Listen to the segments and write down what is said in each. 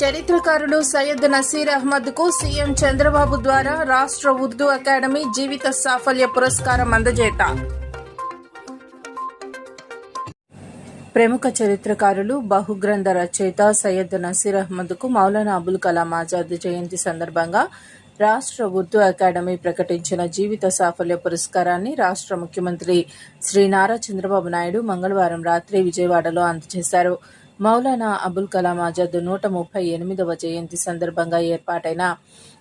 చరిత్రకారులు సయ్యద్ నసీర్ అహ్మద్కు సీఎం చంద్రబాబు ద్వారా రాష్ట్ర ఉర్దూ అకాడమీ జీవిత సాఫల్య పురస్కారం అందజేత. ప్రముఖ చరిత్రకారులు బహుగ్రంథ రచయిత సయ్యద్ నసీర్ అహ్మద్కు మౌలానా అబుల్ కలాం ఆజాద్ జయంతి సందర్భంగా రాష్ట్ర ఉర్దూ అకాడమీ ప్రకటించిన జీవిత సాఫల్య పురస్కారాన్ని రాష్ట్ర ముఖ్యమంత్రి శ్రీ నారా చంద్రబాబు నాయుడు మంగళవారం రాత్రి విజయవాడలో అందజేశారు. మౌలానా అబుల్ కలాం ఆజాద్ నూట ముప్పై ఎనిమిదవ జయంతి సందర్భంగా ఏర్పాటైన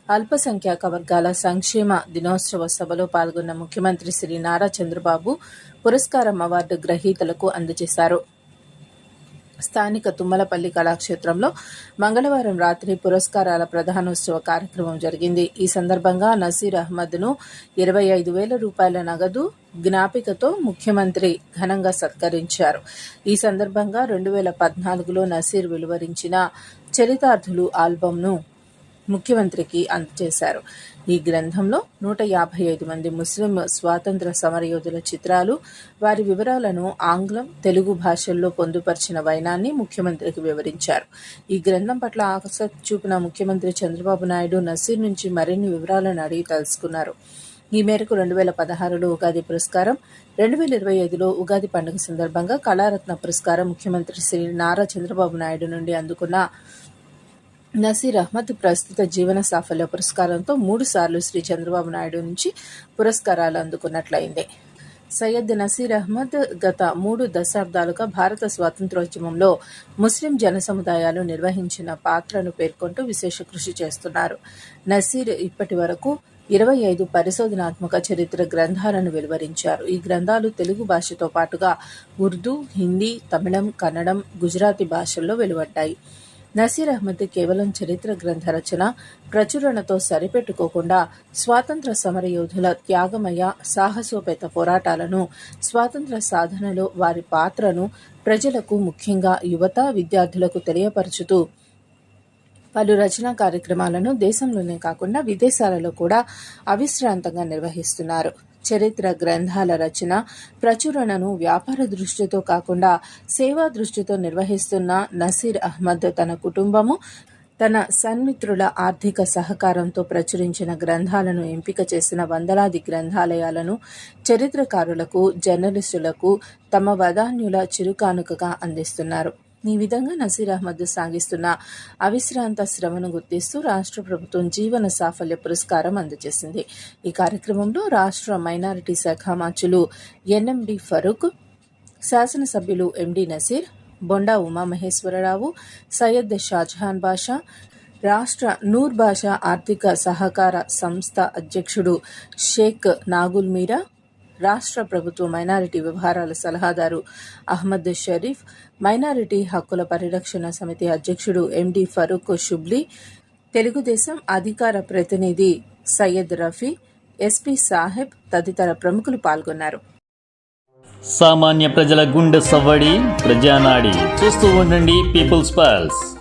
అల్పసంఖ్యాక వర్గాల సంక్షేమ దినోత్సవ సభలో పాల్గొన్న ముఖ్యమంత్రి శ్రీ నారా చంద్రబాబు పురస్కారం అవార్డు గ్రహీతలకు అందజేశారు. స్థానిక తుమ్మలపల్లి కళాక్షేత్రంలో మంగళవారం రాత్రి పురస్కారాల ప్రధానోత్సవ కార్యక్రమం జరిగింది. ఈ సందర్భంగా నసీర్ అహ్మద్ను ఇరవై ఐదు వేల రూపాయల నగదు జ్ఞాపికతో ముఖ్యమంత్రి ఘనంగా సత్కరించారు. ఈ సందర్భంగా రెండు వేల పద్నాలుగులో నసీర్ వెలువరించిన చరితార్థులు ఆల్బమ్ను ముఖ్యమంత్రికి అందజేశారు. ఈ గ్రంథంలో నూట యాభై ఐదు మంది ముస్లిం స్వాతంత్ర సమరయోధుల చిత్రాలు వారి వివరాలను ఆంగ్లం తెలుగు భాషల్లో పొందుపరిచిన వైనాన్ని ముఖ్యమంత్రికి వివరించారు. ఈ గ్రంథం పట్ల ఆసక్తి చూపిన ముఖ్యమంత్రి చంద్రబాబు నాయుడు నసీర్ నుంచి మరిన్ని వివరాలను అడిగి తెలుసుకున్నారు. ఈ మేరకు రెండు వేల పదహారులో ఉగాది పురస్కారం రెండు వేల ఇరవై ఐదులో ఉగాది పండుగ సందర్భంగా కళారత్న పురస్కారం ముఖ్యమంత్రి శ్రీ నారా చంద్రబాబు నాయుడు నుండి అందుకున్న నసీర్ అహ్మద్ ప్రస్తుత జీవన సాఫల్య పురస్కారంతో మూడు సార్లు శ్రీ చంద్రబాబు నాయుడు నుంచి పురస్కారాలు అందుకున్నట్లయింది. సయ్యద్ నసీర్ అహ్మద్ గత మూడు దశాబ్దాలుగా భారత స్వాతంత్రోద్యమంలో ముస్లిం జన సముదాయాలు నిర్వహించిన పాత్రను పేర్కొంటూ విశేష కృషి చేస్తున్నారు. నసీర్ ఇప్పటి వరకు ఇరవై ఐదు పరిశోధనాత్మక చరిత్ర గ్రంథాలను వెలువరించారు. ఈ గ్రంథాలు తెలుగు భాషతో పాటుగా ఉర్దూ హిందీ తమిళం కన్నడం గుజరాతీ భాషల్లో వెలువడ్డాయి. నసీర్ అహ్మద్ కేవలం చరిత్ర గ్రంథ రచన ప్రచురణతో సరిపెట్టుకోకుండా స్వాతంత్ర సమరయోధుల త్యాగమయ సాహసోపేత పోరాటాలను స్వాతంత్ర సాధనలో వారి పాత్రను ప్రజలకు ముఖ్యంగా యువత విద్యార్థులకు తెలియపరచుతూ పలు రచనా కార్యక్రమాలను దేశంలోనే కాకుండా విదేశాలలో కూడా అవిశ్రాంతంగా నిర్వహిస్తున్నారు. చరిత్ర గ్రంథాల రచన ప్రచురణను వ్యాపార దృష్టితో కాకుండా సేవా దృష్టితో నిర్వహిస్తున్న నసీర్ అహ్మద్ తన కుటుంబము తన సన్మిత్రుల ఆర్థిక సహకారంతో ప్రచురించిన గ్రంథాలను ఎంపిక చేసిన వందలాది గ్రంథాలయాలను చరిత్రకారులకు జర్నలిస్టులకు తమ వదాన్యుల చిరుకానుకగా అందిస్తున్నారు. ఈ విధంగా నసీర్ అహ్మద్ సాగిస్తున్న అవిశ్రాంత శ్రమను గుర్తిస్తూ రాష్ట్ర ప్రభుత్వం జీవన సాఫల్య పురస్కారం అందజేసింది. ఈ కార్యక్రమంలో రాష్ట్ర మైనారిటీ శాఖ మంత్రులు ఎన్ఎండి ఫరూక్ శాసనసభ్యులు ఎండి నసీర్ బొండా ఉమామహేశ్వరరావు సయ్యద్ షాజహాన్ బాషా రాష్ట్ర నూర్ బాషా ఆర్థిక సహకార సంస్థ అధ్యక్షుడు షేక్ నాగుల్ మీరా రాష్ట్ర ప్రభుత్వ మైనారిటీ వ్యవహారాల సలహాదారు అహ్మద్ షరీఫ్ మైనారిటీ హక్కుల పరిరక్షణ సమితి అధ్యక్షుడు ఎండి ఫరూక్ షుబ్లీ తెలుగుదేశం అధికార ప్రతినిధి సయ్యద్ రఫీ ఎస్పీ సాహెబ్ తదితర ప్రముఖులు పాల్గొన్నారు. సామాన్య ప్రజల గుండె సవ్వడి ప్రజానాడి. చూస్తూ ఉండండి పీపుల్స్ పల్స్